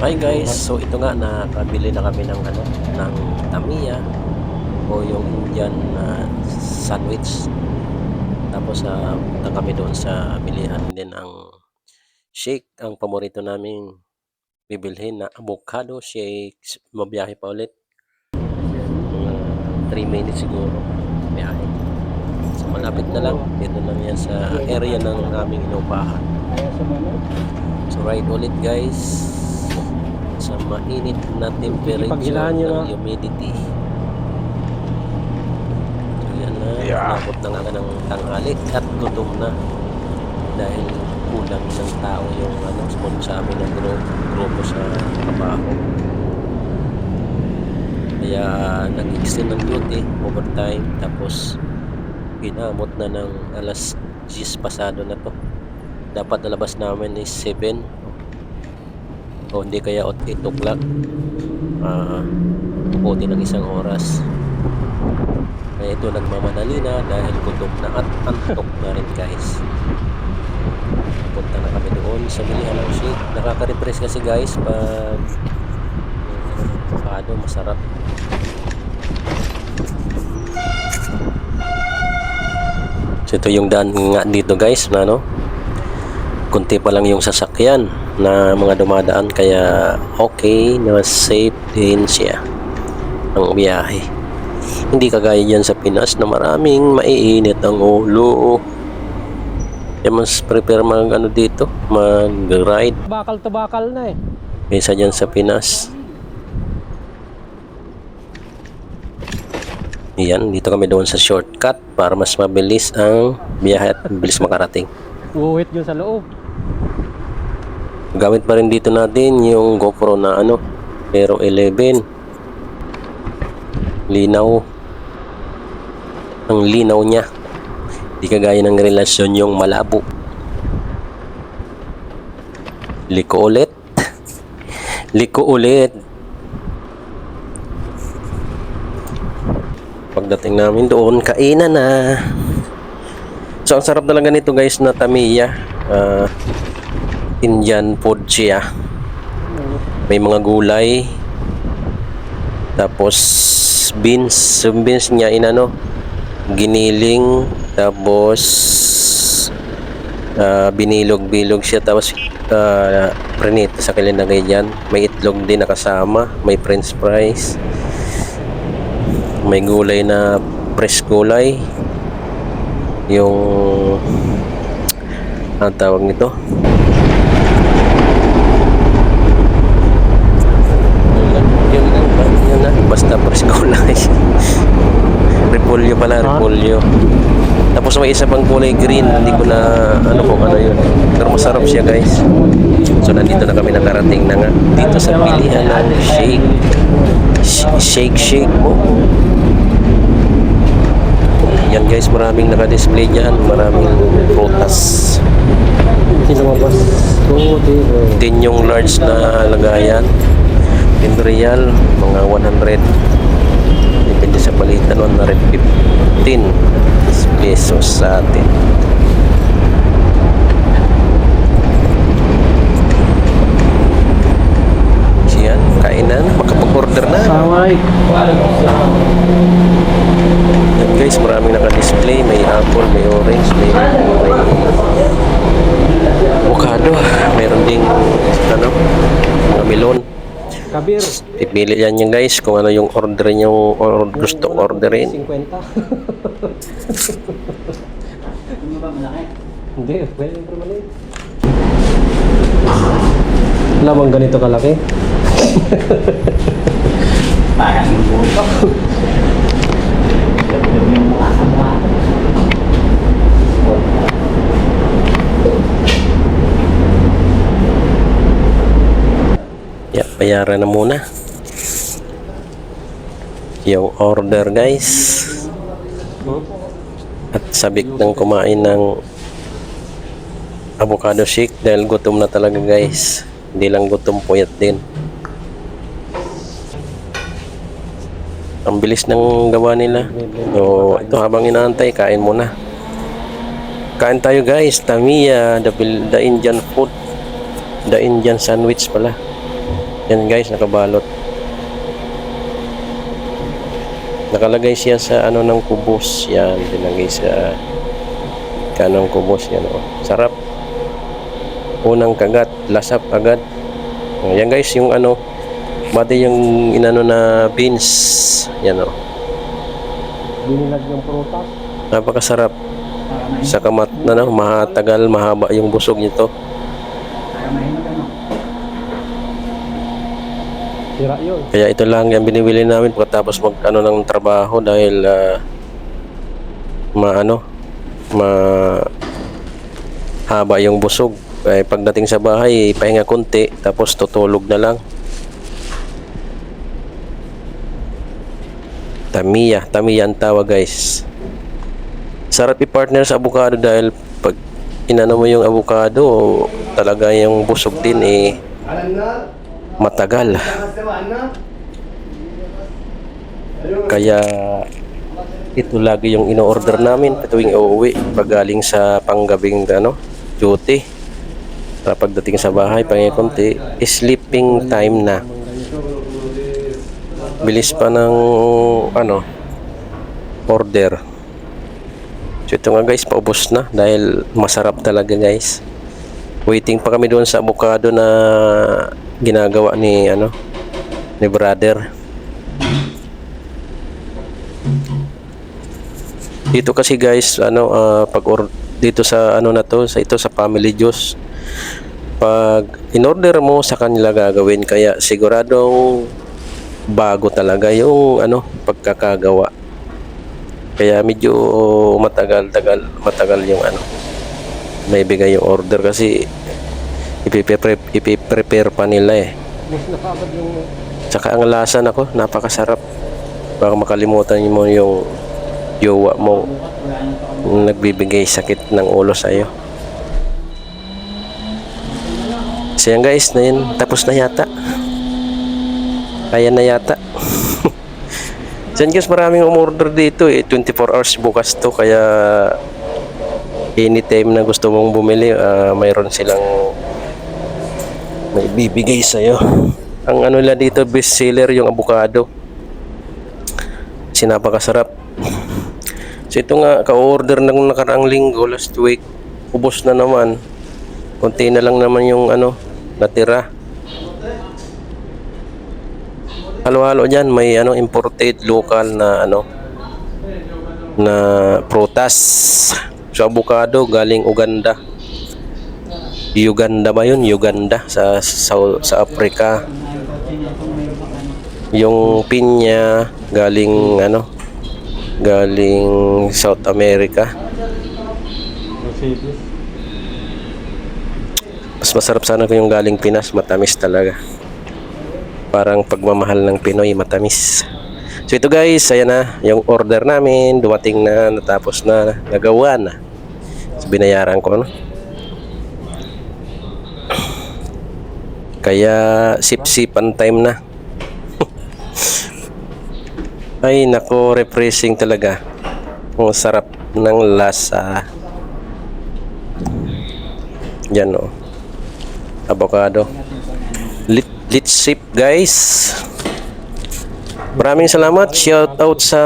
Hi guys, so ito nga nakabili na kami ng ano, ng Tamiya o yung Indian na sandwich. Tapos sa punta kami doon sa bilihan din ang shake, ang paborito naming bibilhin na avocado shake. Mabiyahe pa ulit. Mga 3 minutes siguro biyahe. So malapit na lang, dito lang yan sa area ng aming inupahan. So ride ulit guys sa mainit na temperature nyo ng na. humidity. So yan na, inabot na nga ng tanghali at gutom na dahil kulang ng tao yung ano, sa amin ng grupo, grupo sa trabaho. Kaya nag-extend ng duty, overtime, tapos inabot na ng alas 10 pasado na to. Dapat nalabas namin is 7 o hindi kaya 8 o'clock. Uh, buti ng isang oras. Kaya ito nagmamadali na dahil gutom na at antok na rin guys. Punta na kami doon sa bilihan ng shake. Nakaka-refresh kasi guys pag paano masarap. So ito yung daan nga dito guys na no kunti pa lang yung sasakyan na mga dumadaan kaya okay na safe din siya ang biyahe. Hindi kagaya dyan sa Pinas na maraming maiinit ang ulo. Kaya mas prepare mag ano dito mag ride Bakal to bakal na eh. kaysa dyan sa Pinas. Yan dito kami doon sa shortcut para mas mabilis ang biyahe at mabilis makarating. Uwit yun sa loob. Gamit pa rin dito natin yung GoPro na ano, Pero 11. Linaw. Ang linaw niya. Di kagaya ng relasyon yung malabo. Liko ulit. Liko ulit. Pagdating namin doon, kainan na. So, ang sarap talaga nito guys na Tamiya. Ah, Indian food siya. May mga gulay. Tapos beans, yung beans niya inano giniling tapos ah, binilog-bilog siya tapos uh, prinit sa kilinagay dyan. May itlog din nakasama, may french fries. May gulay na fresh gulay. Yung ang tawag nito yun lang ba? Yun na. Basta presko lang. repolyo pala, repolyo. Tapos may isa pang kulay green. Hindi ko na ano kung ano yun. Pero masarap siya guys. So nandito na kami nakarating na nga. Dito sa pilihan ng shake. Sh- Shake shake mo. Yan guys, maraming nakadisplay dyan. Maraming prutas. Sinumabas. Oo, di. din yung large na lagayan in real mga 100 depende sa palitan 115 pesos sa atin siyan kainan makapag-order na Saway. Yan guys maraming naka-display may apple may orange may, may avocado mayroon ding ano mga melon Pipili yan yung guys kung ano yung order nyo or gusto orderin. 50. Hindi, pwede pero maliit. Wala bang ganito kalaki? Yeah, bayaran na muna. Yung order guys. At sabik ng kumain ng avocado shake dahil gutom na talaga guys. Hindi lang gutom puyat din. Ang bilis ng gawa nila. So, ito habang inaantay, kain muna. Kain tayo guys, Tamiya, the, the Indian food, the Indian sandwich pala. Yan guys, nakabalot. Nakalagay siya sa ano ng kubos. Yan, dinagay sa kanong kubos. Yan o. Sarap. Unang kagat, lasap agad. Oh, Yan guys, yung ano, mati yung inano na beans. Yan o. Binilag ng prutas. Napakasarap. Sa kamat na no, mahatagal, mahaba yung busog nito. Sira yun. Kaya ito lang yung binibili namin pagkatapos mag ano ng trabaho dahil ah, maano ma haba yung busog. Kaya pagdating sa bahay, pahinga konti tapos tutulog na lang. Tamiya, Tamiya ang tawag guys. Sarap i-partner sa avocado dahil pag inano mo yung avocado, talaga yung busog din eh matagal. Kaya ito lagi yung ino-order namin tuwing uuwi pag galing sa panggabing ano, duty. Para pagdating sa bahay, pangi konti, sleeping time na. Bilis pa ng ano, order. So ito nga guys, paubos na dahil masarap talaga guys. Waiting pa kami doon sa avocado na ginagawa ni ano ni brother. Dito kasi guys, ano ah, pag or, dito sa ano na to, sa ito sa Family Juice. Pag in-order mo sa kanila gagawin kaya siguradong bago talaga yung ano pagkakagawa. Kaya medyo matagal-tagal matagal yung ano may bigay yung order kasi ipiprepare, ipiprepare pa nila eh. Tsaka ang lasa nako, napakasarap. Baka makalimutan mo yung yowa mo nagbibigay sakit ng ulo sa iyo. So yan guys, na yun, tapos na yata. Kaya na yata. so yan guys, maraming umorder dito eh. 24 hours bukas to, kaya anytime na gusto mong bumili, ah, mayroon silang may bibigay sa'yo. Ang ano nila dito, best seller yung avocado. Sinapakasarap. So ito nga, ka-order ng nakaraang linggo, last week, ubos na naman. Konti na lang naman yung ano, natira. Halo-halo dyan, may ano, imported local na ano, na prutas. So avocado galing Uganda. Uganda ba yun? Uganda sa sa, sa Africa. Yung pinya galing ano? Galing South America. Mas masarap sana kung yung galing Pinas, matamis talaga. Parang pagmamahal ng Pinoy, matamis. So ito guys, ayan na, yung order namin, dumating na, natapos na, nagawa na. Binayaran ko, no? Kaya sip-sipan time na. Ay nako, refreshing talaga. Ang sarap ng lasa. Yan oh. Avocado. Lit, lit sip guys. Maraming salamat. Shout out sa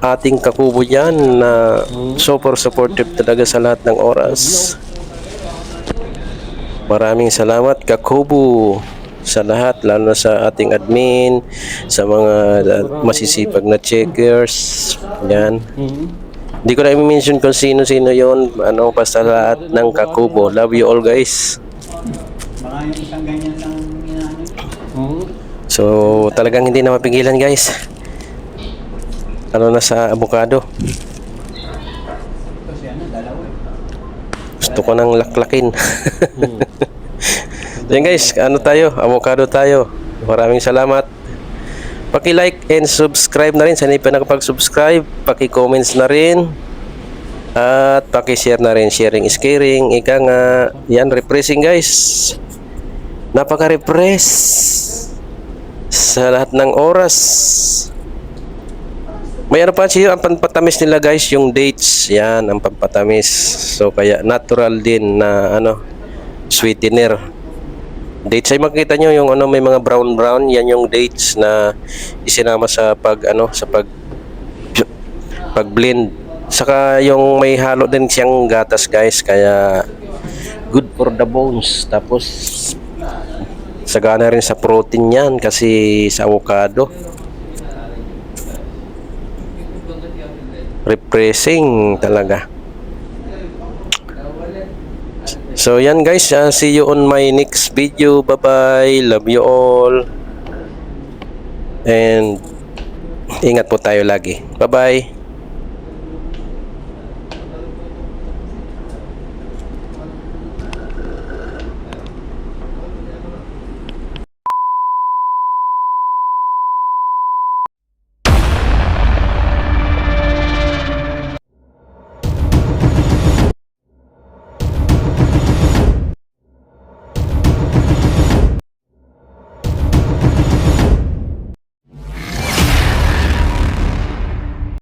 ating kakubo dyan na super supportive talaga sa lahat ng oras. Maraming salamat kakubo sa lahat lalo na sa ating admin sa mga uh, masisipag na checkers yan hindi ko na i-mention kung sino-sino yon ano basta lahat ng kakubo love you all guys Baka yung isang ganyan lang. So, talagang hindi na mapigilan guys. Ano na sa avocado. Gusto ko nang laklakin. Yan guys, ano tayo? Avocado tayo. Maraming salamat. Paki-like and subscribe na rin. Sana pa nakapag-subscribe. Paki-comments na rin. At paki-share na rin. Sharing is caring. Ika nga. Yan, refreshing guys. Napaka-refresh. Sa lahat ng oras. May ano pa siya, ang pampatamis nila guys, yung dates. Yan, ang pampatamis. So, kaya natural din na ano, sweetener. dates ay makita nyo yung ano may mga brown brown yan yung dates na isinama sa pag ano sa pag pag blend saka yung may halo din siyang gatas guys kaya good for the bones tapos sagana rin sa protein yan kasi sa avocado refreshing talaga So yan guys, uh, see you on my next video. Bye bye. Love you all. And ingat po tayo lagi. Bye bye.